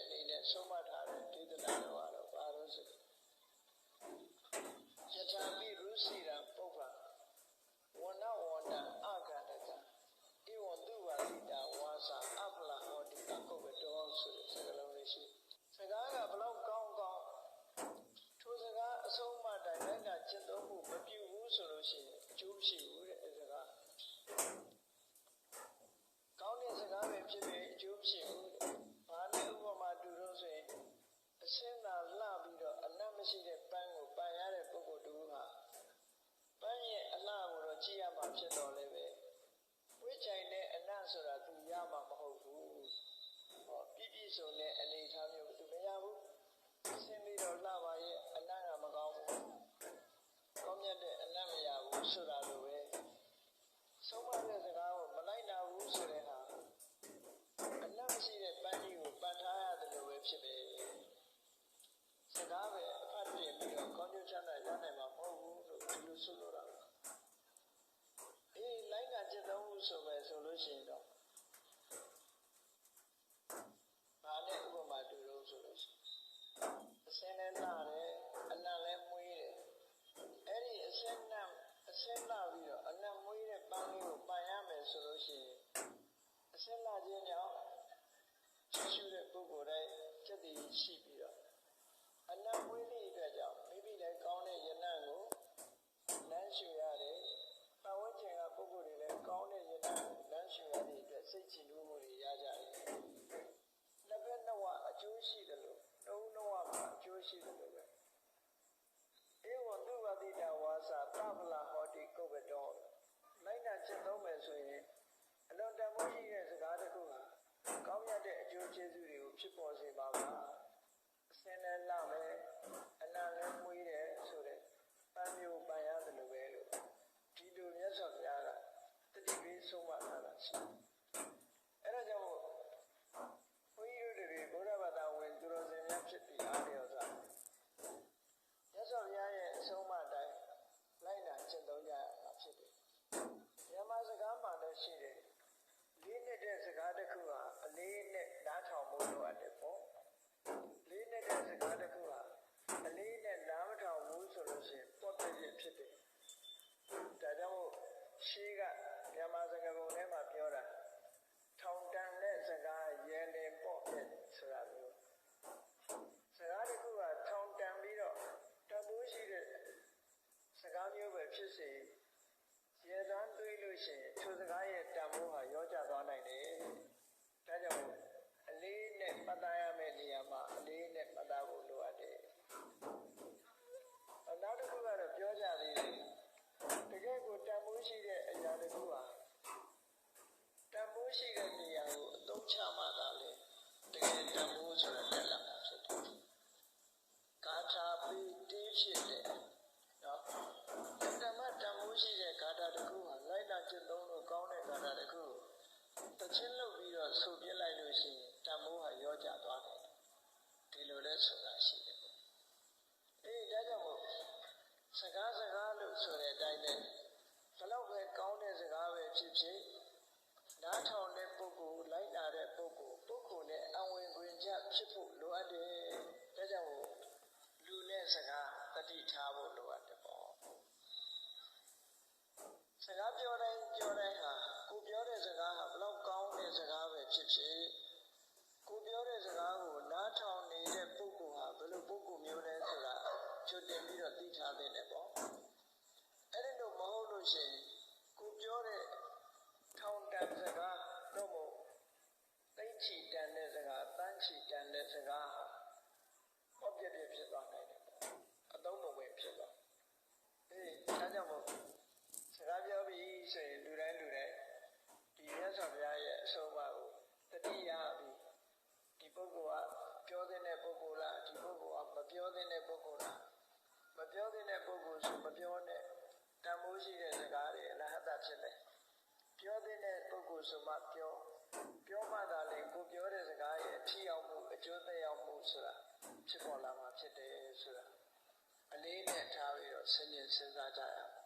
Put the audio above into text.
အနေနဲ့ဆုံးမထားတဲ့ဒေသနာတော်ကတော့ဘာလို့ဆိုယထာမိရုစီရံ option dollars. ထောင်ဖို့လိုအပ်တယ်ပေါ့။လေးနှစ်တဲ့စကားတစ်ခုဟာအလေးနဲ့နားမထောင်ဘူးဆိုလို့ရှိရင်ပေါ့ပြည့်ဖြစ်တယ်။ဒါကြောင့်မို့ရှေးကမြန်မာစကားပုံထဲမှာပြောတာထောင်တန်တဲ့စကားရဲလင်ပေါ့ပြည့်ဆိုတာမျိုးစကားတစ်ခုကထောင်တန်ပြီးတော့တမိုးရှိတဲ့စကားမျိုးပဲဖြစ်စေရေတန်းတွေးလို့ရှိရင်ထိုစကားရဲ့တန်ဖိုးဟာရောကျသွားနိုင်တယ်။ဒါကြောင့်အလေးနဲ့ပတ်သားရမယ့်နေရာမှာအလေးနဲ့ပတ်သားဖို့လိုအပ်တယ်။နောက်တစ်ခုကတော့ပြောကြသေးတယ်။တကယ်ကိုတန်ဖိုးရှိတဲ့အရာတစ်ခုဟာတန်ဖိုးရှိတဲ့နေရာကိုအသုံးချမှသာလေတကယ်တန်ဖိုးဆိုတာတက်လာမှာဖြစ်တယ်။ ဂါ ထာပေတေးဖြစ်တယ်နော်ဓမ္မတန်ဖိုးရှိတဲ့ဂါထာတစ်ခုဟာလိုက်နာကျင့်သုံးလို့ကောင်းတဲ့ဂါထာတစ်ခုကိုတချင်းလုပ်ပြီးတော့ဆိုပြလိုက်လို့ရှိရင်တန်ဖိုးဟာရောကျသွားတယ်ဒီလိုလဲဆိုတာရှိတယ်ပေါ့အေးဒါကြောင့်မို့စကားစကားလို့ဆိုတဲ့အတိုင်းပဲဘလောက်ပဲကောင်းတဲ့စကားပဲဖြစ်ဖြစ်နားထောင်တဲ့ပုဂ္ဂိုလ်လိုက်နာတဲ့ပုဂ္ဂိုလ်ပုဂ္ဂိုလ်နဲ့အဝင်ခွင်ကြဖြစ်ဖို့လိုအပ်တယ်ဒါကြောင့်မို့လူနဲ့စ ကားတတိထားဖို့လိုအပ်တယ်ပေါ့စကားပြောတိုင်းပြောတိုင်းဟာကိုပြောတဲ့စကားဟာဘလောက်ကောင်းတဲ့စကားပဲဖြစ်ဖြစ်ကိုပြောတဲ့စကားကိုနားထောင်နေတဲ့ပုဂ္ဂိုလ်ဟာဘယ်လိုပုဂ္ဂိုလ်မျိုးလဲဆိုတာချွတ်တင်ပြီးတော့သိထားသင့်တယ်ပေါ့အဲ့ဒီလိုမဟုတ်လို့ရှိရင်ကိုပြောတဲ့ထောင်တန်စကားတော့မဟုတ်သိမ့်ချီတန်တဲ့စကားတန်းချီတန်တဲ့စကားဟာဟောပြပြဖြစ်သွားနိုင်တယ်ပေါ့အသုံးမဝင်ဖြစ်သွားအေးဒါကြောင့်မို့စကားပြောပြီး ဆိုရင်လူတိုင်းလူတိုင်းဒီမြတ်စွာဘုရားရဲ့အဆုံးအမကိုတတိယပြီးဒီပုဂ္ဂိုလ်ကပြောတဲ့ပုဂ္ဂိုလ်လားဒီပုဂ္ဂိုလ်ကမပြောတဲ့ပုဂ္ဂိုလ်လားမပြောတဲ့ပုဂ္ဂိုလ်ဆိုမပြောနဲ့တန်ဖိုးရှိတဲ့စကားတွေအလဟတဖြစ်တယ်ပြောတဲ့ပုဂ္ဂိုလ်ဆိုမှပြောပြောမှသာလေကိုပြောတဲ့စကားရဲ့အထီရောက်မှုအကျိုးသက်ရောက်မှုဆိုတာဖြစ်ပေါ်လာမှာဖြစ်တယ်ဆိုတာအလေးနဲ့ထားပြီးတော့စဉ်းကျင်စဉ်းစားကြရအောင်